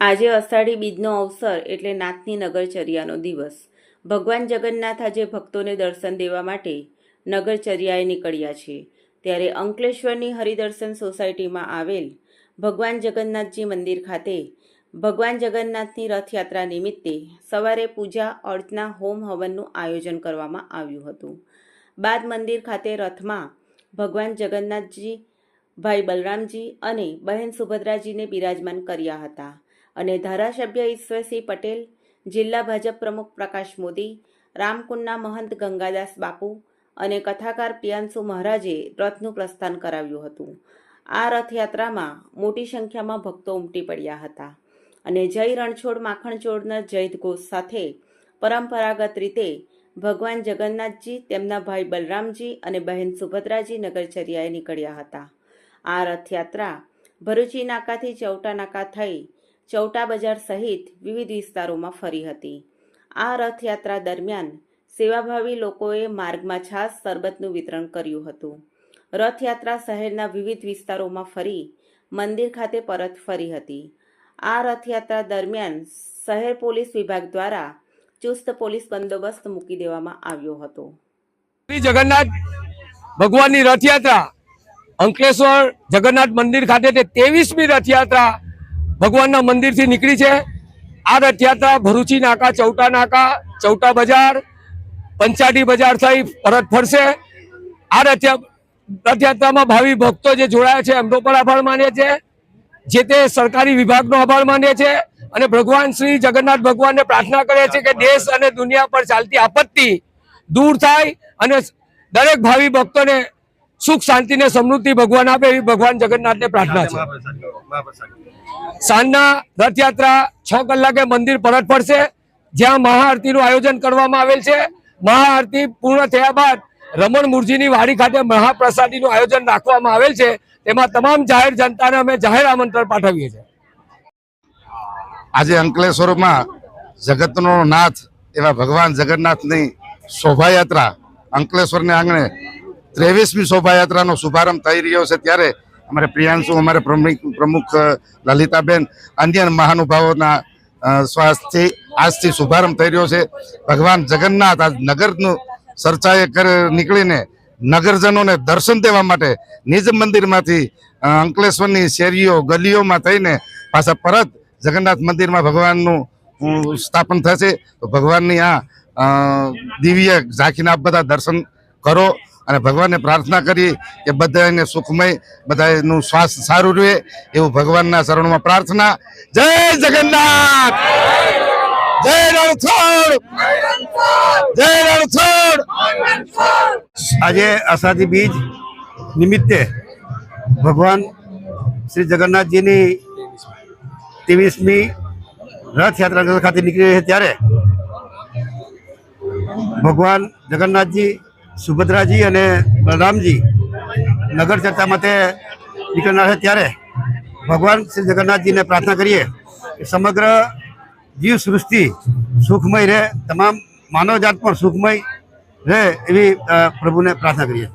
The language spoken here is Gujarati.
આજે અષાઢી બીજનો અવસર એટલે નાથની નગરચર્યાનો દિવસ. ભગવાન જગન્નાથ આજે ભક્તોને દર્શન દેવા માટે નગરચર્યાએ નીકળ્યા છે. ત્યારે અંકલેશ્વરની હરિદર્શન સોસાયટીમાં આવેલ ભગવાન જગન્નાથજી મંદિર ખાતે ભગવાન જગન્નાથની રથયાત્રા નિમિત્તે સવારે પૂજા, અર્ચના, હોમ હવનનું આયોજન કરવામાં આવ્યું હતું. બાદ મંદિર ખાતે રથમાં ભગવાન જગન્નાથજી, ભાઈ બલરામજી અને બહેન સુભદ્રાજીને બિરાજમાન કર્યા હતા. અને ધારાસભ્ય ઈશ્વરસિંહ પટેલ, જિલ્લા ભાજપ પ્રમુખ પ્રકાશ મોદી, રામકુંડના મહંત ગંગાદાસ બાપુ અને કથાકાર પ્રિયાંશુ મહારાજે રથનું પ્રસ્થાન કરાવ્યું હતું. આ રથયાત્રામાં મોટી સંખ્યામાં ભક્તો ઉમટી પડ્યા હતા અને જય રણછોડ માખણચોડના જયઘોષ સાથે પરંપરાગત રીતે ભગવાન જગન્નાથજી, તેમના ભાઈ બલરામજી અને બહેન સુભદ્રાજી નગરચર્યાએ નીકળ્યા હતા. આ રથયાત્રા ભરૂચી નાકાથી ચૌટા નાકા થઈ ચૌટા બજાર સહિત વિવિધ વિસ્તારોમાં ફરી હતી. આ રથયાત્રા દરમિયાન સેવાભાવી લોકોએ માર્ગમાં છાસ, શરબતનું વિતરણ કર્યું હતું. રથયાત્રા શહેરના વિવિધ વિસ્તારોમાં ફરી મંદિર ખાતે પરત ફરી હતી. આ રથયાત્રા દરમિયાન શહેર પોલીસ વિભાગ દ્વારા ચુસ્ત પોલીસ બંદોબસ્ત મૂકી દેવામાં આવ્યો હતો. શ્રી જગન્નાથ ભગવાનની રથયાત્રા અંકલેશ્વર જગન્નાથ મંદિર ખાતે તેવીસમી રથયાત્રા ભગવાનના મંદિરથી નીકળી છે. આ રથયાત્રા ભરૂચી નાકા, ચૌટા નાકા, ચૌટા બજાર પંચાટી બજાર થઈ પરત ફરશે. આ રથયા રથયાત્રામાં ભાવિ ભક્તો જે જોડાયા છે, એમનો પણ આભાર માને છે જે તે સરકારી વિભાગનો આભાર માને છે અને ભગવાન શ્રી જગન્નાથ ભગવાનને પ્રાર્થના કરે છે કે દેશ અને દુનિયા પર ચાલતી આપત્તિ દૂર થાય અને દરેક ભાવિ ભક્તોને સુખ, શાંતિ ને સમૃદ્ધિ ભગવાન આપે એવી ભગવાન જગન્નાથને પ્રાર્થના છે. સાંજના રથયાત્રા છ કલાકે મંદિર પરત ફરશે, જ્યાં મહાઆરતીનું આયોજન કરવામાં આવેલ છે. મહાઆરતી પૂર્ણ થયા બાદ રમણ મુરજીની વાડી ખાતે મહાપ્રસાદીનું આયોજન રાખવામાં આવેલ છે. તેમાં તમામ જાહેર જનતાને અમે જાહેર આમંત્રણ પાઠવીએ છીએ. આજે અંકલેશ્વરમાં જગતનો નાથ એવા ભગવાન જગન્નાથની શોભાયાત્રા અંકલેશ્વરને આંગણે ત્રેવીસમી શોભાયાત્રાનો શુભારંભ થઈ રહ્યો છે ત્યારે અમારે પ્રિયાંશુ, અમારે પ્રમુખ લલિતાબેન, અન્ય મહાનુભાવોના સ્વાસ્થ્યથી આજથી શુભારંભ થઈ રહ્યો છે. ભગવાન જગન્નાથ આજ નગરનું ચર્ચાએ નીકળીને નગરજનોને દર્શન દેવા માટે નિજ મંદિરમાંથી અંકલેશ્વરની શેરીઓ, ગલીઓમાં થઈને પાછા પરત જગન્નાથ મંદિરમાં ભગવાનનું સ્થાપન થશે. તો ભગવાનની આ દિવ્ય ઝાંખીને બધા દર્શન કરો. અને ભગવાનને પ્રાર્થના કરી કે બધાને સુખમય બધાનું સ્વાસ્થ્ય સારું રહે એવું ભગવાનના શરણમાં પ્રાર્થના. જય જગન્નાથ! જય રણછોડ! જય રણછોડ! આજે અષાઢી બીજ નિમિત્તે ભગવાન શ્રી જગન્નાથજીની ત્રેવીસમી રથયાત્રા ખાતે નીકળી રહી છે ત્યારે ભગવાન જગન્નાથજી સુભદ્રાજી અને બલરામજી નગર ચર્ચા માટે નીકળનાર છે. ત્યારે ભગવાન શ્રી જગન્નાથજીને પ્રાર્થના કરીએ કે સમગ્ર જીવ સૃષ્ટિ સુખમય રહે. તમામ માનવજાત પણ સુખમય રહે એવી પ્રભુને પ્રાર્થના કરીએ.